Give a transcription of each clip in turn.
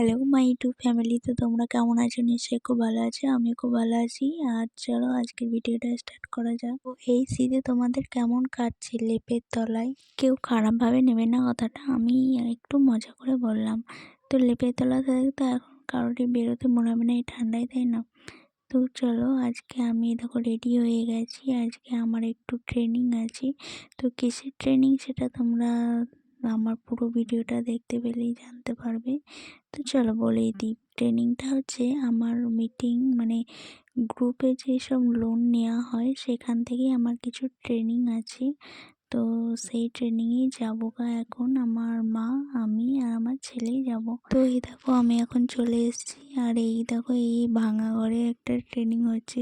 Hello my YouTube family তো তোমরা কেমন আছো? নিশ্চয়ই খুব ভালো আছো। আমি খুব ভালো আছি। আর চলো, আজকের ভিডিওটা স্টার্ট করা যাক। এই শীতে তোমাদের কেমন কাটছে লেপের তলায়? কেউ খারাপভাবে নেবে না কথাটা। আমি একটু মজা করে বললাম। তো লেপের তলা থেকে তো এখন কারোরই বেরোতে মনে হবে না, এই ঠান্ডায়, তাই না? তো চলো, আজকে আমি দেখো রেডি হয়ে গেছি। আজকে আমার একটু ট্রেনিং আছে। তো কিসের ট্রেনিং সেটা তোমরা আমার পুরো ভিডিওটা দেখতে পেলেই জানতে পারবে। তো চলো বলেই দিই ট্রেনিংটা হচ্ছে আমার মিটিং মানে গ্রুপে যেসব লোন নেওয়া হয় সেখান থেকেই আমার কিছু ট্রেনিং আছে। তো সেই ট্রেনিংয়েই যাব গা এখন। আমার মা, আমি আর আমার ছেলেই যাব। তো এই দেখো, আমি এখন চলে এসেছি। আর এই দেখো, এই ভাঙা ঘরে একটা ট্রেনিং হচ্ছে।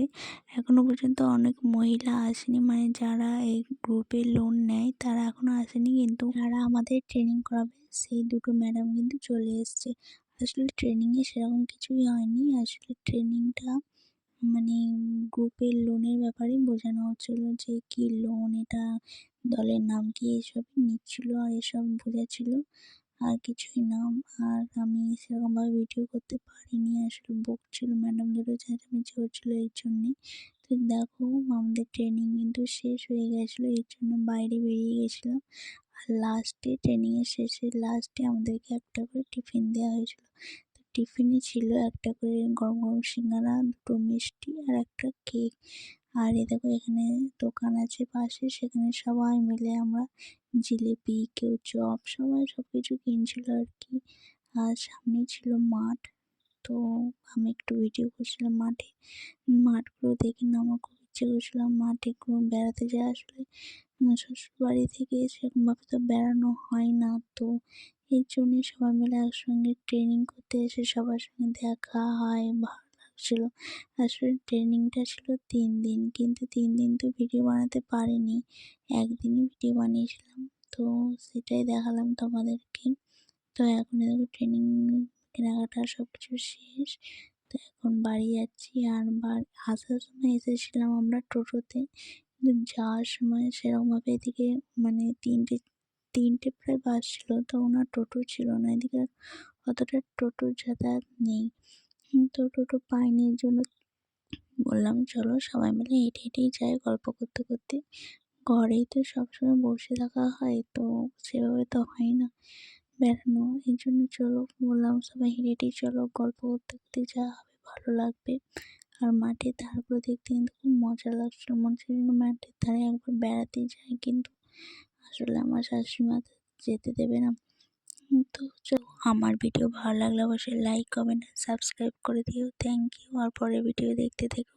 এখনও পর্যন্ত অনেক মহিলা আসেনি। মানে যারা এই গ্রুপে লোন নেয়, তারা এখনও আসেনি কিন্তু যারা আমাদের ট্রেনিং করাবে, সেই দুটো ম্যাডাম কিন্তু চলে এসছে। আসলে ট্রেনিংয়ে সেরকম কিছুই হয়নি। আসলে ট্রেনিংটা মানে গ্রুপের লোনের ব্যাপারে বোঝানো হচ্ছিল যে কি লোন এটা দলের নাম কি এসবই নিচ্ছিল আর এসব বোঝাচ্ছিল আর কিছুই না। আর আমি সেরকমভাবে ভিডিও করতে পারিনি, আসলে বকছিল ম্যাডাম দুটো চেঁচামেচি হচ্ছিল এর জন্যে। তো দেখো, আমাদের ট্রেনিং কিন্তু শেষ হয়ে গেছিল, এর জন্য বাইরে বেরিয়ে গেছিলাম। আর লাস্টে ট্রেনিংয়ের শেষে লাস্টে আমাদেরকে একটা করে টিফিন দেওয়া হয়েছিল। টিফিনে ছিল একটা করে গরম গরম সিঙ্গারা, দুটো মিষ্টি আর একটা কেক। আর এ দেখো এখানে দোকান আছে পাশে, সেখানে সবাই মিলে আমরা জিলিপি কেউ চপ সবাই সব কিছু কিনছিল আর কি আর সামনে ছিল মাঠ, তো আমি একটু ভিডিও করছিলাম মাঠে। মাঠগুলো দেখে না আমার খুব ইচ্ছে করছিল মাঠে কোনো বেড়াতে যায়। আসলে, শ্বশুরবাড়ি থেকে সেরকমভাবে তো বেড়ানো হয় না, তো এই জন্যই সবাই মিলে একসঙ্গে ট্রেনিং করতে এসে সবার সঙ্গে দেখা হয়, ভালো লাগছিল। আসলে ট্রেনিংটা ছিল তিন দিন, কিন্তু তিন দিন তো ভিডিও বানাতে পারিনি। একদিনই ভিডিও বানিয়েছিলাম, তো সেটাই দেখালাম তোমাদেরকে। তো এখন দেখো ট্রেনিং কেনাকাটা সব কিছু শেষ। তো এখন বাড়ি যাচ্ছি, আর বার, আসার সময় এসেছিলাম আমরা টোটোতে। কিন্তু যাওয়ার সময় সেরকমভাবে এদিকে মানে তিনটে তিনটে প্রায় বাস ছিল, তো ওনার টোটো ছিল না। এদিকে অতটা টোটোর যাতায়াত নেই। তো টোটো পাইনি এর জন্য বললাম, চলো সবাই মিলে হেঁটে হেঁটেই যাই গল্প করতে করতে। ঘরেই তো সবসময় বসে থাকা হয়, তো সেভাবে তো হয় না বেড়ানো। এই জন্য চলো, বললাম সবাই হেঁটে হেঁটেই চলো, গল্প করতে করতে যাওয়া হবে, ভালো লাগবে। আর মাঠের ধারগুলো দেখতে কিন্তু খুব মজা লাগছিল। মনে হচ্ছিল মাঠের ধারে একবার বেড়াতে যাই, কিন্তু আসলে আমার শাশুড়িমা যেতে দেবে না। তো আমার ভিডিও ভালো লাগলে অবশ্যই লাইক কমেন্ট সাবস্ক্রাইব করে দিও। থ্যাংক ইউ আর পরের ভিডিও দেখতে থেকো।